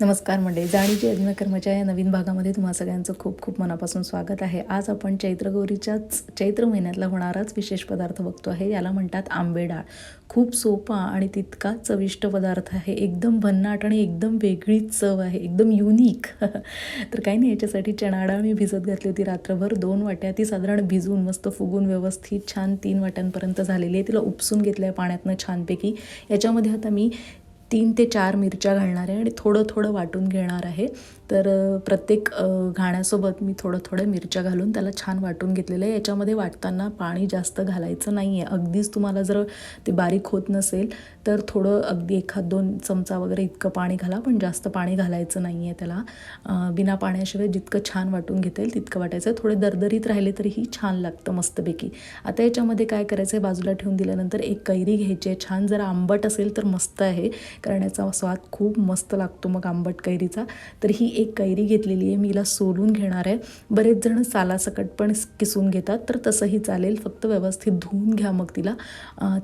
नमस्कार मंडळी जाणीची यज्ञकर्माच्या या नवीन भागामध्ये तुम्हा सगळ्यांचं खूप खूप मनापासून स्वागत आहे. आज आपण चैत्रगौरीच्याच चैत्र महिन्यातला होणाराच विशेष पदार्थ बघतो आहे. याला म्हणतात आंबे डाळ. खूप सोपा आणि तितका चविष्ट पदार्थ आहे. एकदम भन्नाट आणि एकदम वेगळीच चव आहे. एकदम युनिक तर काही नाही याच्यासाठी चणा डाळ मी भिजत घातली होती रात्रभर. दोन वाट्या ती साधारण भिजून मस्त फुगून व्यवस्थित छान तीन वाट्यांपर्यंत झालेली आहे. तिला उपसून घेतलं आहे पाण्यातनं छानपैकी. याच्यामध्ये आता मी तीन ते चार मिरच्या घालणार आहे आणि थोडं थोडं वाटून घेणार आहे. तर प्रत्येक घाण्यासोबत मी थोडं थोडं मिरच्या घालून त्याला छान वाटून घेतलेलं आहे. याच्यामध्ये वाटताना पाणी जास्त घालायचं नाही आहे अगदीच तुम्हाला जर ते बारीक होत नसेल तर थोडं अगदी एखाद दोन चमचा वगैरे इतकं पाणी घाला पण जास्त पाणी घालायचं नाही आहे त्याला बिना पाण्याशिवाय जितकं छान वाटून घेता येईल तितकं वाटायचं. थोडे दरदरीत राहिले तरीही छान लागतं मस्तपैकी. आता याच्यामध्ये काय करायचं आहे? बाजूला ठेवून दिल्यानंतर एक कैरी घ्यायची आहे. छान जर आंबट असेल तर मस्त आहे कारण याचा स्वाद खूप मस्त लागतो मग आंबट कैरीचा. तर ही एक कैरी घेतलेली आहे. मी हिला सोलून घेणार आहे. बरेच जण सालासकट पण किसून घेतात तर तसंही चालेल. फक्त व्यवस्थित धुवून घ्या मग तिला.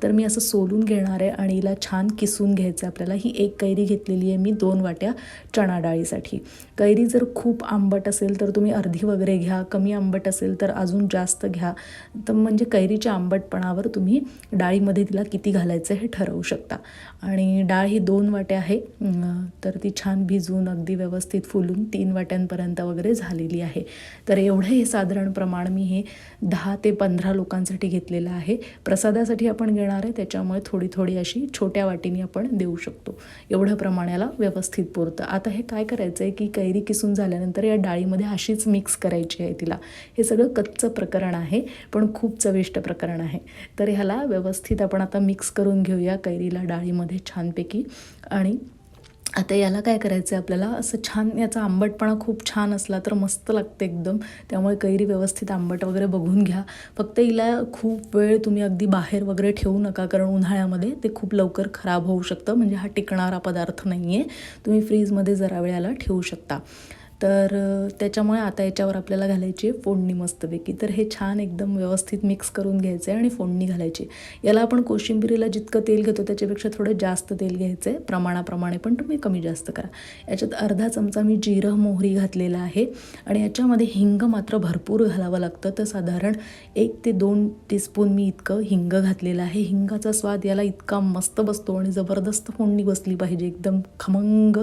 तर मी असं सोलून घेणार आहे आणि हिला छान किसून घ्यायचं आहे आपल्याला. ही एक कैरी घेतलेली आहे मी दोन वाट्या चणा डाळीसाठी. कैरी जर खूप आंबट असेल तर तुम्ही अर्धी वगैरे घ्या कमी आंबट असेल तर अजून जास्त घ्या. तर म्हणजे कैरीच्या आंबटपणावर तुम्ही डाळीमध्ये तिला किती घालायचं हे ठरवू शकता. आणि डाळ ही दोन वाट्या आहे. तर ती छान भिजून अगदी व्यवस्थित फुलून तीन वाट्यांपर्यंत वगैरे झालेली आहे. तर एवढं हे साधारण प्रमाण मी हे दहा ते पंधरा लोकांसाठी घेतलेलं आहे. प्रसादासाठी आपण घेणार आहे. त्याच्यामुळे थोडी थोडी अशी छोट्या वाटीने आपण देऊ शकतो. एवढं प्रमाणाला व्यवस्थित पुरतं. आता हे काय करायचं आहे की कैरी किसून झाल्यानंतर या डाळीमध्ये अशीच मिक्स करायची आहे तिला. हे सगळं कच्चं प्रकरण आहे पण खूप चविष्ट प्रकरण आहे. तर ह्याला व्यवस्थित आपण आता मिक्स करून घेऊया कैरीला डाळीमध्ये छानपैकी. आणि आता याला काय करायचं आहे आपल्याला? असं छान याचा आंबटपणा खूप छान असला तर मस्त लागतं एकदम. त्यामुळे कैरी व्यवस्थित आंबट वगैरे बघून घ्या. फक्त हिला खूप वेळ तुम्ही अगदी बाहेर वगैरे ठेवू नका कारण उन्हाळ्यामध्ये ते खूप लवकर खराब होऊ शकतं. म्हणजे हा टिकणारा पदार्थ नाही आहे तुम्ही फ्रीजमध्ये जरा वेळाला ठेवू शकता. तर त्याच्यामुळे आता याच्यावर आपल्याला घालायची आहे फोडणी मस्तपैकी. तर हे छान एकदम व्यवस्थित मिक्स करून घ्यायचं आहे आणि फोडणी घालायची. याला आपण कोशिंबिरीला जितकं तेल घेतो त्याच्यापेक्षा थोडं जास्त तेल घ्यायचं आहे प्रमाणाप्रमाणे पण तुम्ही कमी जास्त करा. याच्यात अर्धा चमचा मी जिरं मोहरी घातलेला आहे आणि याच्यामध्ये हिंग मात्र भरपूर घालावं लागतं. तर साधारण एक ते दोन टीस्पून मी इतकं हिंग घातलेलं आहे. हिंगाचा स्वाद याला इतका मस्त बसतो आणि जबरदस्त फोडणी बसली पाहिजे. एकदम खमंग.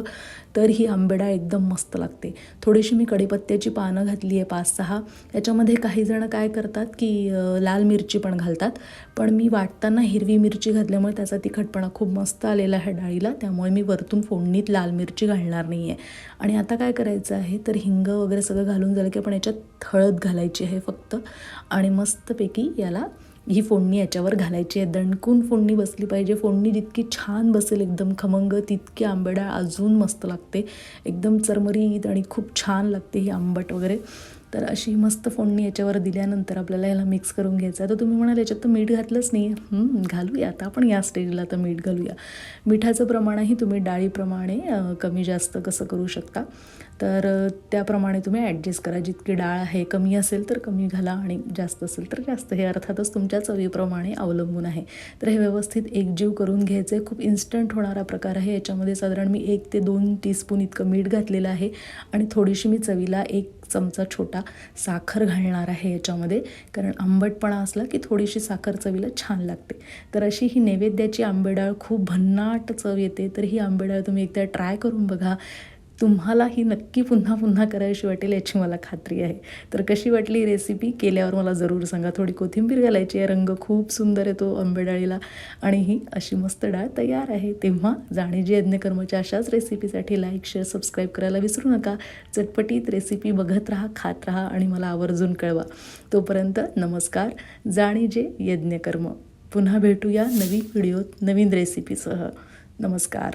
तर ही आंबेडाळ एकदम मस्त लागते. थोडीशी मी कडीपत्त्याची पानं घातली आहे पाच सहा. याच्यामध्ये काही जण काय करतात की लाल मिरची पण घालतात. पण मी वाटताना हिरवी मिरची घातल्यामुळे त्याचा तिखटपणा खूप मस्त आलेला आहे डाळीला. त्यामुळे मी वरतून फोडणीत लाल मिरची घालणार नाही आहे आणि आता काय करायचं आहे? तर हिंग वगैरे सगळं घालून झालं की आपण याच्यात हळद घालायची आहे फक्त. आणि मस्तपैकी याला ही फोडणी याच्यावर घालायची आहे. दणकून फोडणी बसली पाहिजे. फोडणी जितकी छान बसेल एकदम. खमंग तितकी आंबेडाळ अजून मस्त लागते. एकदम चरमरीत आणि खूप छान लागते ही आंबट वगैरे. तर अशी मस्त फोडणी याच्यावर दिल्यानंतर आपल्याला याला मिक्स करून घ्यायचं आहे. तर तुम्ही म्हणाल याच्यात तर मीठ घातलंच नाही. घालूया. आता आपण या स्टेजला तर मीठ घालूया. मिठाचं प्रमाणही तुम्ही डाळीप्रमाणे कमी जास्त कसं करू शकता. तर त्याप्रमाणे तुम्ही ॲडजस्ट करा. जितकी डाळ आहे कमी असेल तर कमी घाला आणि जास्त असेल तर जास्त. हे अर्थातच तुमच्या चवीप्रमाणे अवलंबून आहे. तर हे व्यवस्थित एकजीव करून घ्यायचं आहे खूप इन्स्टंट होणारा प्रकार आहे. याच्यामध्ये साधारण मी एक ते दोन टीस्पून इतकं मीठ घातलेलं आहे आणि थोडीशी मी चवीला एक चमचा छोटा साखर घालणार आहे याच्यामध्ये. कारण आंबटपणा असला की थोडीशी साखर चवीला छान लागते. तर अशी ही नैवेद्याची आंबेडाळ खूप भन्नाट चव येते. तर ही आंबेडाळ तुम्ही एकदा ट्राय करून बघा. तुम्हाला ही नक्की पुन्हा पुन्हा करावीशी वाटेल याची मला खात्री आहे. तर कशी वाटली रेसिपी केल्यावर मला जरूर सांगा. थोडी कोथिंबीर घालायची आहे. रंग खूप सुंदर येतो आंबेडाळीला. आणि ही अशी मस्त डाळ तयार आहे. तेव्हा जाणीजी यज्ञकर्मच्या अशाच रेसिपीसाठी लाईक शेअर सबस्क्राईब करायला विसरू नका. चटपटीत रेसिपी बघत राहा खात राहा आणि मला आवर्जून कळवा. तोपर्यंत नमस्कार. जाणीजे यज्ञकर्म. पुन्हा भेटूया नवीन व्हिडिओत नवीन रेसिपीसह नमस्कार.